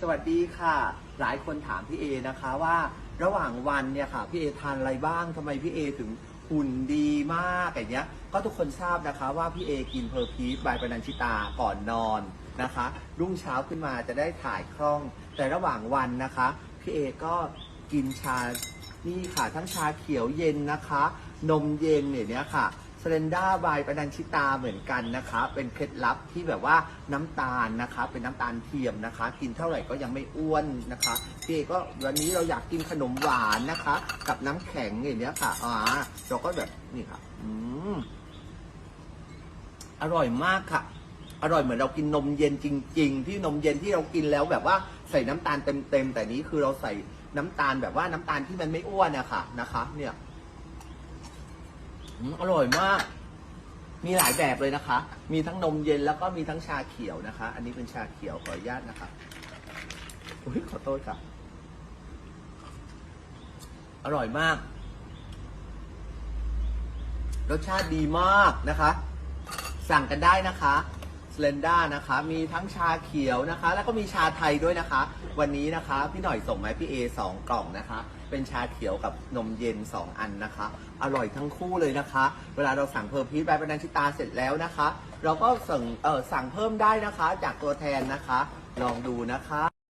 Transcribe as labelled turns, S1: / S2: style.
S1: สวัสดีค่ะ หลายคนถามพี่เอนะคะว่า ระหว่างวันเนี่ยค่ะพี่เอทานอะไรบ้างทำไมพี่เอถึงหุ่นดีมากอย่างเงี้ย ก็ทุกคนทราบนะคะว่าพี่เอกินเพอร์พีชบายปนัญชิตาก่อนนอนนะคะ รุ่งเช้าขึ้นมาจะได้ถ่ายคล่อง แต่ระหว่างวันนะคะพี่เอก็กินชานี่ค่ะทั้งชาเขียวเย็นนะคะ นมเย็นเนี่ยนี่ยค่ะ เลนด้าบายปนัญชิตาเหมือนกันนะคะ เป็นเคล็ดลับที่แบบว่าน้ำตาลนะคะ เป็นน้ำตาลเทียมนะคะ กินเท่าไหร่ก็ยังไม่อ้วนนะคะพี่เอก็วันนี้เราอยากกินขนมหวานนะคะ กับน้ำแข็งอย่างเนี้ยค่ะอ่าเราก็แบบนี่ค่ะ อืมอร่อยมากค่ะ อร่อยเหมือนเรากินนมเย็นจริง ๆ ที่นมเย็นที่เรากินแล้วแบบว่าใส่น้ำตาลเต็มๆแต่นี้คือเราใส่น้ำตาลแบบว่าน้ำตาลที่มันไม่อ้วนอะค่ะนะคะ เนี่ย อืมอร่อยมาก มีหลายแบบเลยนะคะ มีทั้งนมเย็นแล้วก็มีทั้งชาเขียวนะคะ อันนี้เป็นชาเขียวขออนุญาตนะคะอุ้ยขอโทษค่ะ อร่อยมาก รสชาติดีมากนะคะ สั่งกันได้นะคะ สเลนด้านะคะ มีทั้งชาเขียวนะคะ แล้วก็มีชาไทยด้วยนะคะ วันนี้นะคะพี่หน่อยส่งมาให้พี่เอสองกล่องนะคะ เป็นชาเขียวกับนมเย็น 2 อันนะคะ อร่อยทั้งคู่เลยนะคะ เวลาเราสั่งเพอร์พีชแบบนันชิตาเสร็จแล้วนะคะ เราก็สั่งเออสั่งเพิ่มได้นะคะ จากตัวแทนนะคะ ลองดูนะคะ